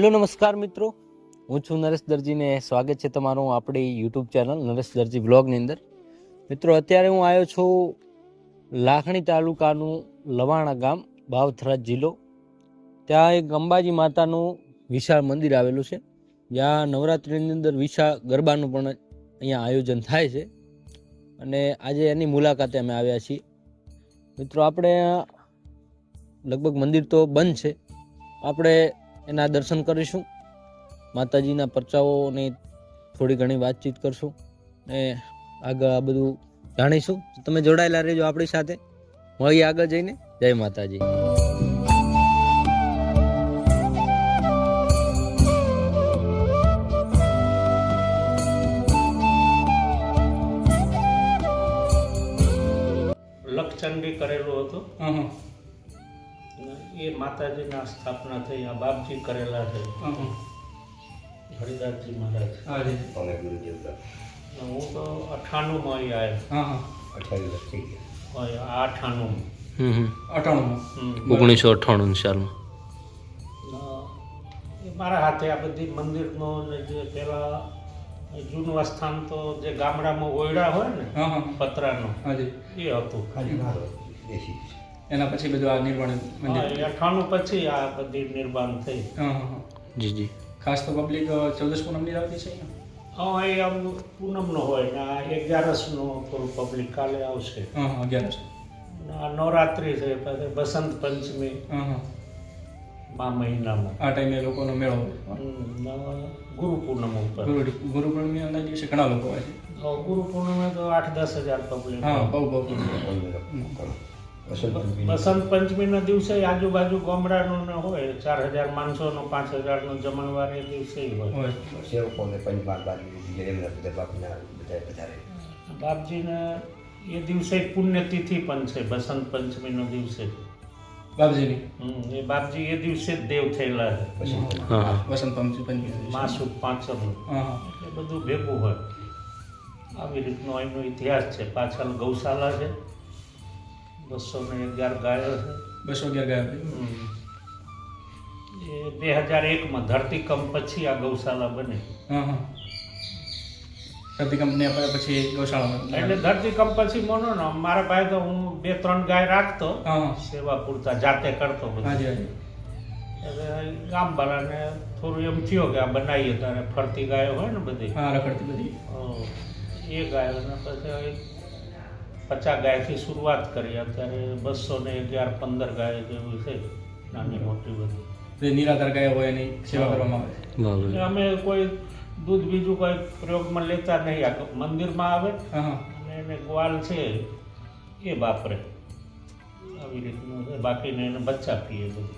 Hello, નમસ્કાર મિત્રો. હું છું નરેશ દરજીને સ્વાગત છે તમારું આપણી યુટ્યુબ ચેનલ નરેશ દરજી બ્લોગની અંદર. મિત્રો, અત્યારે હું આવ્યો છું લાખણી તાલુકાનું લવાણા ગામ, બાવથરા જિલ્લો. ત્યાં એક અંબાજી માતાનું વિશાળ મંદિર આવેલું છે. જ્યાં નવરાત્રિની અંદર વિશાળ ગરબાનું પણ અહીંયા આયોજન થાય છે. અને આજે એની મુલાકાતે અમે આવ્યા છીએ. મિત્રો, આપણે લગભગ મંદિર તો બંધ છે. આપણે એના દર્શન કરીશું. માતાજીના પરચાઓની થોડી ઘણી વાતચીત કરશું ને આગળ આ બધું જાણીશું. તમે જોડાયેલા રહેજો આપણી સાથે. મળીએ આગળ જઈને. જય માતાજી. લક્ષચંડી કરેલું હતું. એ માતાજીના સ્થાપના થઈ આ બાપજી કરેલા છે. હરિદાસજી મહારાજ. હા તો અઠાણુંમાં અહીં આવ્યો. અઠાણું હં. હોય આ અઠાણું ઓગણીસો અઠ્ઠાણું સાલમાં. એ મારા હાથે આ બધી મંદિરનો ને જે પેલા જૂનું સ્થાન તો જે ગામડામાં ઓયડા હોય ને. પતરાનો. એ હતું. એના પછી બધું આ નિર્માણ મંદિર. અઠાણું પછી આ બધી નિર્માણ થઈ. જી જી. ખાસ તો પબ્લિક ચૌદસ પૂનમની આવતી છે અહીંયા? હા એ આમ પૂનમનો હોય ને આ અગિયારસનો થોડું પબ્લિક કાલે આવશે. અગિયારસ. નવરાત્રિ છે પછી બસંત પંચમી. મા મહિનામાં. આ ટાઈમે લોકોનો મેળો ગુરુ પૂનમ ઉપર. ગુરુ ગુરુ પૂર્ણિમાના દિવસે ઘણા લોકો હોય છે. ગુરુ પૂનમે તો આઠ દસ હજાર પબ્લિક હા બહુ બહુ. બસંત પંચમીના. દિવસે આજુબાજુ ગામડાનું ને હોય ચાર હજાર માણસોનો પાંચ હજારનો જમણવાર એ દિવસે હોય. હોય. સેવકોને પંચમાર વધારે. બાપજીને એ દિવસે પુણ્યતિથિ પણ છે બસંત પંચમીનો દિવસે. બાપજીની? હમ, એ બાપજી એ દિવસે જ દેવ થયેલા છે. વસંત પંચમી પંચમી હા હા. એટલે બધું ભેગું હોય. આવી રીતનો એનો ઇતિહાસ છે. પાછળ ગૌશાલા છે. બસો ને અગિયાર ગાયો છે. બસો અગિયાર ગાયો. એ બે હજાર એકમાં ધરતીકંપ પછી આ ગૌશાલા બની. હા હા. ધરતી કંપની આપ્યા પછી ગૌશાળામાં એટલે ધરતીકંપ પછી મોનો ને મારા ભાઈ તો હું બે ત્રણ ગાય રાખતો. સેવા પૂરતા જાતે કરતો બધું. એટલે ગામવાળાને થોડું એમ થયો કે આ બનાવીએ તારે ફરતી ગાયો હોય ને બધી. હા રખડતી બધી. એ એ ગાયોને પછી પચાસ ગાયથી શરૂઆત કરી. અત્યારે બસો ને અગિયાર પંદર ગાય જેવું છે. નાની મોટી બધી. નિરાધાર ગાય હોય એની સેવા કરવામાં આવે? અમે કોઈ દૂધ બીજું કોઈ પ્રયોગમાં લેતા નહીં. આ મંદિરમાં આવે અને એને ગ્વાલ છે. એ વાપરે. આવી રીતનું છે. બાકીને એને બચ્ચા પીએ બધું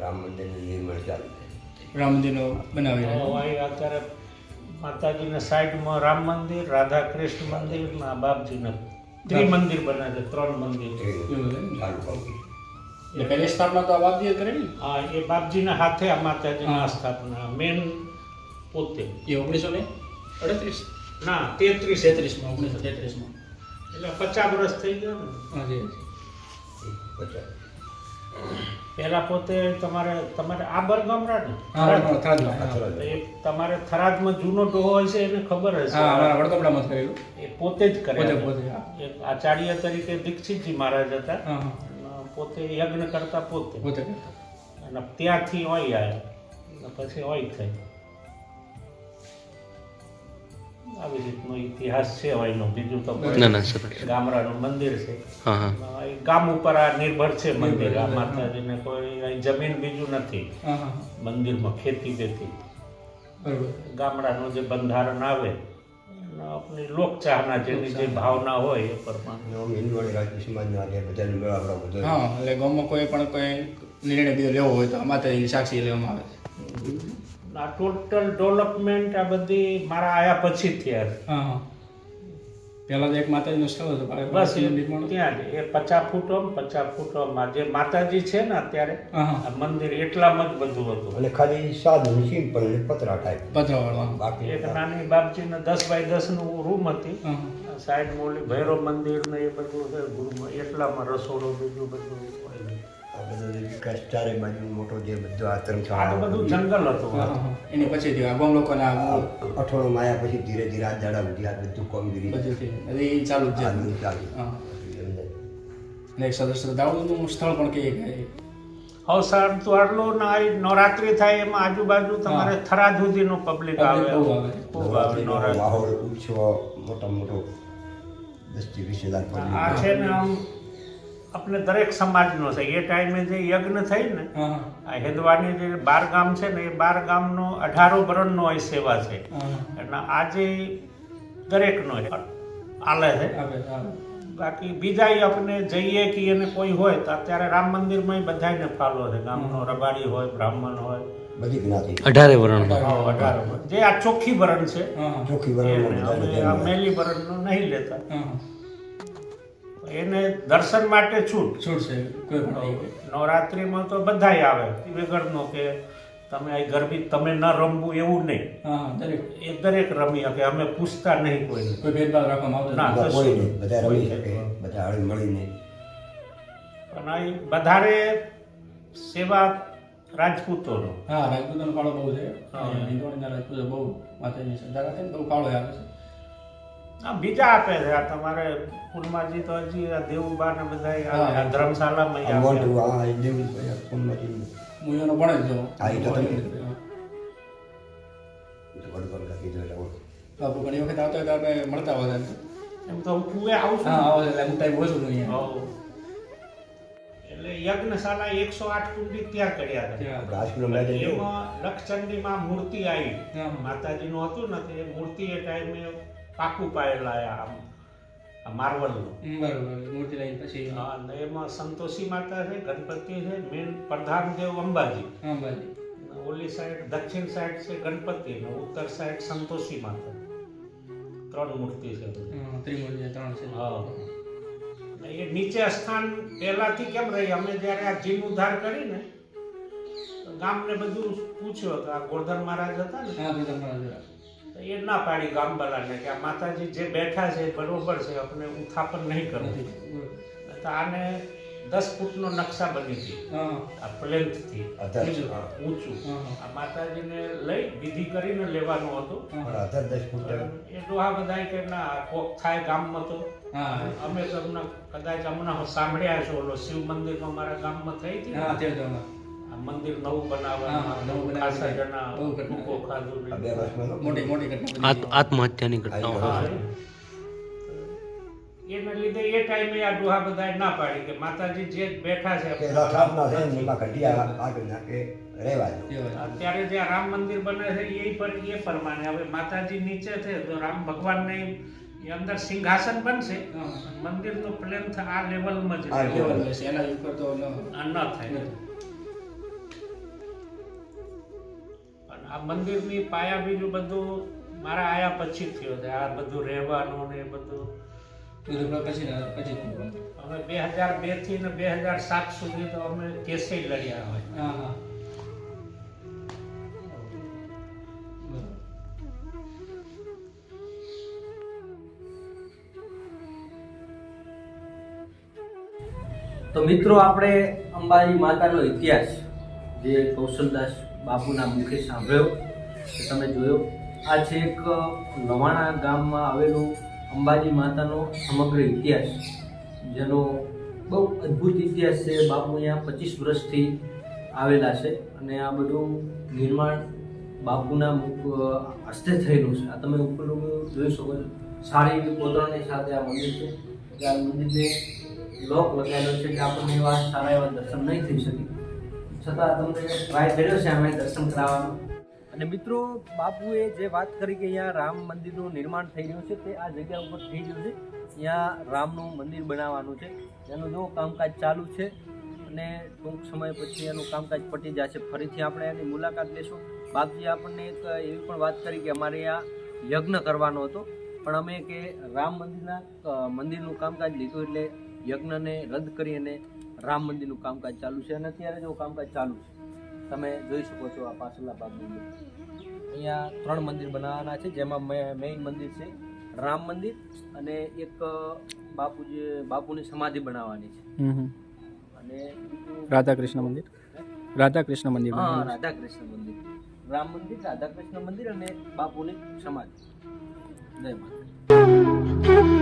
રામ મંદિરનું નિર્માણ ચાલુ છે. રામ મંદિરનો બનાવી અત્યારે માતાજીના સાઈડમાં રામ મંદિર રાધા કૃષ્ણ મંદિર મા આ બાપજીને ત્રિમંદિર બનાવે છે ત્રણ મંદિર. એટલે પહેલી સ્થાપના તો આ બાપજીએ કરેલી? હા એ બાપજીના હાથે આ માતાજીના સ્થાપના મેન પોતે. એ ઓગણીસો ને અડત્રીસ? ના તેત્રીસ. તેત્રીસમાં ઓગણીસો તેત્રીસમાં. એટલે પચાસ વર્ષ થઈ ગયા ને. હાજી પચાસ. પહેલા પોતે તમારે તમારે આ બરગામડા ને. તમારે થરાદમાં જૂનો ડોહો હશે એને ખબર હશે? હા અમારા થયેલું. એ પોતે જ કરે પોતે પોતે એક આચાર્ય તરીકે દીક્ષિતજી મહારાજ હતા. પોતે યજ્ઞ કરતા પોતે. પોતે. અને ત્યાંથી ઓય આવ્યા. પછી ઓય થઈ. આવી રીતનો ઇતિહાસ છે ઓયનો બીજું તો ના ના સરસ. ગામડાનું મંદિર છે. હા હા. ગામ ઉપર આ નિર્ભર છે મંદિર. આ માતાજીને કોઈ જમીન બીજું નથી. હા હા મંદિરમાં ખેતી બેતી. ગામડાનું જે બંધારણ આવે અને આપણી લોકચાહના જેની જે ભાવના હોય એ પ્રમાણે. હિન્દુ હિન્દુવાણી રાજ્ય સમાજના બધાને મેળાવડા બધો. હા એટલે ગામમાં કોઈ પણ કોઈ નિર્ણય બીજો લેવો હોય તો આમાં માતાજી સાક્ષી લેવામાં આવે છે. આ ટોટલ ડેવલપમેન્ટ આ બધી મારા આયા પછી થયા. હા પહેલા તો એક માતાજીનું સ્થળ હતું બસ નિર્માણ ત્યાં જ. એ પચાસ ફૂટ ઓમ પચાસ ફૂટ ઓમ. જે માતાજી છે ને અત્યારે મંદિર એટલામાં જ બધું હતું. એટલે ખાલી સાધુ સિમ્પલ ને પતરા ટાઈપ પતરા બાકી એક નાની બાપજીને દસ બાય દસનું રૂમ હતી સાઈડ મોલી ભૈરવ મંદિર ને એ બધું ગુરુ એટલામાં રસોડું બીજું બધું બધો વિકાસ ચારે બાજુ મોટો જે બધો આ આ બધું જંગલ હતું. એની પછી થયું આ ગામ લોકોના આ માયા પછી ધીરે ધીરે આ દાડા સુધી આ બધું કોમગીરી. એ ચાલુ જ ચાલુ. અને એક સરસ દાઉદનું સ્થળ પણ કહીએ કે હવે તો આટલો ના- નવરાત્રિ થાય એમાં આજુબાજુ તમારે થરા સુધીનું પબ્લિક આવે. ખૂબ આવે. નવરાત્રીનો ઉત્સવ મોટો. મોટો દસથી વીસ હજાર આ છે ને આમ આપણે દરેક સમાજનો છે. એ ટાઈમે જે યજ્ઞ થઈ ને આ હેદવાની જે બાર ગામ છે ને એ બાર ગામનો અઢારો બરણનો અહીં સેવા છે. એટલે આજે દરેકનો આલે છે. બાકી બીજા આપણે જઈએ કે એને કોઈ હોય તો અત્યારે રામ મંદિરમાં બધાને ફાલો છે. ગામનો રબારી હોય બ્રાહ્મણ હોય. બધી જ્ઞાતિ. અઢારે વરણ હા, અઢારો બરણ. જે આ ચોખ્ખી વરણ છે ચોખ્ખી વર્ણનો આ મેલી બરણનો નહીં લેતા. એને દર્શન માટે છૂટ. છૂટ છે કોઈ નવરાત્રિમાં તો બધાય આવે. વગરનો કે તમે આ ગરબી તમે ન રમવું એવું નહીં. દરેક. એ દરેક રમી શકે અમે પૂછતા નહીં કોઈ કોઈ ભેદભાવ રાખવામાં આવતો ના. બધા કોઈ નહીં બધા રમી શકે બધા હળી મળીને પણ અહીં વધારે સેવા રાજપૂતોનો. હા રાજપૂતોનો ફાળો બહુ છે. રાજપૂતો બહુ માતાજીની શ્રદ્ધા રાખે ને બહુ ફાળો આવે છે. આ બીજા આપે છે આ તમારે ફૂલમાજી તો હજી આ દેવુબા ને બધા હા. આ ધર્મશાળામાં આ આપે. મોઢું આ દેવું ફોનમાંથી મુયોનો ભણે જો હા, એ તો તમે. હા. લખી દો એટલે ઓળખ. બાપુ ઘણી વખત આવતા હોય આપણે મળતા હોય એમ. તો હું કુએ આવું છું હા આવો એટલે ટાઈમ યજ્ઞશાળા એકસો આઠ કુંડી ત્યાં કર્યા હતા. એમાં મૂર્તિ આવી માતાજી નું હતું ને તે મૂર્તિ એ ટાઈમે પાકું પાયેલા આમ માર્વલનું. બરોબર મૂર્તિ લઈને પછી અને એમાં સંતોષી માતા છે ગણપતિ છે મેન પ્રધાન દેવ અંબાજી. અંબાજી. ઓલી સાઈડ દક્ષિણ સાઈડ છે ગણપતિ ને ઉત્તર સાઈડ સંતોષી માતા. ત્રણ મૂર્તિ છે. ત્રિમૂર્તિ ત્રણ છે. હા. એ નીચે સ્થાન પહેલાથી કેમ રહી? અમે જ્યારે આ જીર્ણોદ્ધાર કરી ને ગામને બધું પૂછ્યું હતું. આ ગોરધન મહારાજ હતા ને? હા છે. તો એ ના પાડી ગામવાલાને કે આ માતાજી જે બેઠા છે બરોબર છે આપણે ઉથાપન નહીં કરવું. તો આને દસ ફૂટનો નકશા બની હતી આ પ્લેન્થથી. ઊંચું. આ માતાજીને લઈ વિધિ કરીને લેવાનું હતું. પણ આ દસ એ ડોહા બધાય કે ના કોક થાય ગામમાં તો. હા. અમે તમને કદાચ હમણાં સાંભળ્યા છો ઓલો શિવ મંદિર અમારા ગામમાં થઈ હતી મંદિર નવું બનાવવાનું આત્મહત્યાની ઘટનાઓ એના લીધે એ ટાઈમે આ ડોહા બધાએ ના પાડી કે માતાજી જે બેઠા છે. અત્યારે જે રામ મંદિર બને છે એ પર એ પ્રમાણે. હવે માતાજી નીચે છે તો રામ ભગવાનને એ અંદર સિંહાસન બનશે. મંદિરનો પ્લેન આ લેવલમાં જ લેવલમાં એના ઉપર તો આ ન થાય. આ મંદિરની પાયા બીજું બધું મારા આયા પછી થયો છે. આ બધું રહેવાનું ને એ બધું. બધું પછી પછી. અમે બે હજાર બેથી ને બે હજાર સાત સુધી તો અમે કેસે લડ્યા હોય. હા હા. તો મિત્રો આપણે અંબાજી માતાનો ઇતિહાસ જે કૌશલદાસ બાપુના મુખે સાંભળ્યો કે તમે જોયો. આ છે એક નવાણા ગામમાં આવેલું અંબાજી માતાનો સમગ્ર ઇતિહાસ, જેનો બહુ અદ્ભુત ઇતિહાસ છે. બાપુ અહીંયા પચીસ વર્ષથી આવેલા છે અને આ બધું નિર્માણ બાપુના હસ્તે થયેલું છે. આ તમે ઉપર જોઈ શકો છો. સારી એવી કોતરણની સાથે આ મંદિર છે. આ મંદિરને લોક લગાવેલો છે કે આપણને એવા સારા એવા દર્શન નહીં થઈ શકે. છતાં તમને ટ્રાય કર્યો છે અને મિત્રો, બાપુએ જે વાત કરી કે અહીંયા રામ મંદિરનું નિર્માણ થઈ રહ્યું છે, તે આ જગ્યા ઉપર થઈ રહ્યું છે. અહીંયા રામનું મંદિર બનાવવાનું છે. એનું જો કામકાજ ચાલુ છે અને ટૂંક સમય પછી એનું કામકાજ પટી જશે. ફરીથી આપણે એની મુલાકાત લેશું. બાપજી આપણને એક એવી પણ વાત કરી કે અમારે આ યજ્ઞ કરવાનો હતો. પણ અમે કે રામ મંદિરના મંદિરનું કામકાજ લીધું એટલે યજ્ઞને રદ કરી અને રામ મંદિરનું કામકાજ ચાલુ છે અને અત્યારે જો કામકાજ ચાલુ છે. તમે જોઈ શકો છો આ પાછળના ભાગની અહીંયા ત્રણ મંદિર બનાવવાના છે જેમાં મેઇન મંદિર છે રામ મંદિર અને એક બાપુજી બાપુની સમાધિ બનાવવાની છે. અને અને રાધા કૃષ્ણ મંદિર? રાધા કૃષ્ણ મંદિર હા રાધા કૃષ્ણ મંદિર. રામ મંદિર રાધા કૃષ્ણ મંદિર અને બાપુની સમાધિ. જય માતા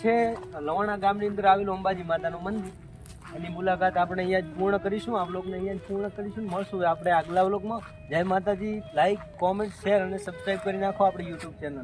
છે, લવાણા ગામની અંદર આવેલું અંબાજી માતાનું મંદિર. એની મુલાકાત આપણે અહીંયા જ પૂર્ણ કરીશું. આ બ્લોગને અહીંયા પૂર્ણ કરીશું મળશું. આપણે આગલા બ્લોગમાં જય માતાજી. લાઈક કોમેન્ટ શેર અને સબસ્ક્રાઈબ કરી નાખો આપણી યુટ્યુબ ચેનલ